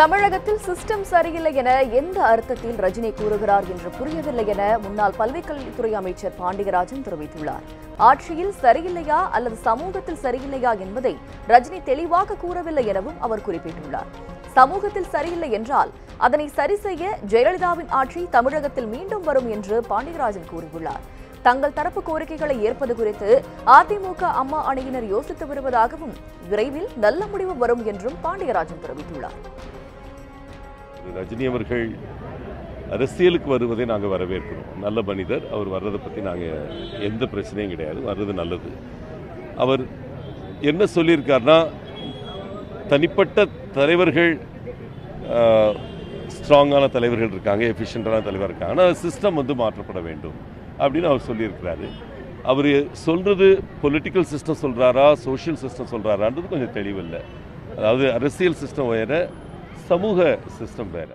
தமிழகத்தில் சிஸ்டம் சரியில்லை என எந்த அர்த்தத்தில் ரஜினி கூறுகிறார் என்று புரியவில்லை என முன்னாள் பல்விக்கல்வித்துறை அமைச்சர் பாண்டியராஜன் தெரிவித்துள்ளார். ஆட்சியில் சரியில்லையா அல்லது சமூகத்தில் சரியில்லையா என்பதை ரஜினி தெளிவாக கூறவில்லை எனவும் அவர் குறிப்பிட்டுள்ளார். சமூகத்தில் சரியில்லை என்றால் அதனை சரி செய்ய ஜெயலலிதாவின் ஆட்சி தமிழகத்தில் மீண்டும் வரும் என்று பாண்டியராஜன் கூறியுள்ளார். தங்கள் தரப்பு கோரிக்கைகளை ஏற்பது குறித்து அதிமுக அம்மா அணியினர் யோசித்து வருவதாகவும் விரைவில் நல்ல முடிவு வரும் என்றும் பாண்டியராஜன் தெரிவித்துள்ளார். ரஜினி அவர்கள் அரசியலுக்கு வருவதை நாங்கள் வரவேற்கிறோம். நல்ல மனிதர். அவர் வர்றதை பற்றி நாங்கள் எந்த பிரச்சனையும் கிடையாது. வர்றது நல்லது. அவர் என்ன சொல்லியிருக்காருன்னா தனிப்பட்ட தலைவர்கள் ஸ்ட்ராங்கான தலைவர்கள் இருக்காங்க எஃபிஷியண்டான தலைவர் இருக்காங்க. ஆனால் சிஸ்டம் வந்து மாற்றப்பட வேண்டும் அப்படின்னு அவர் சொல்லியிருக்கிறாரு. அவர் சொல்றது பொலிட்டிக்கல் சிஸ்டம் சொல்றாரா சோஷியல் சிஸ்டம் சொல்கிறாரான்றது கொஞ்சம் தெளிவில்லை. அதாவது அரசியல் சிஸ்டம் வேறு சமூக சிஸ்டம் வேற.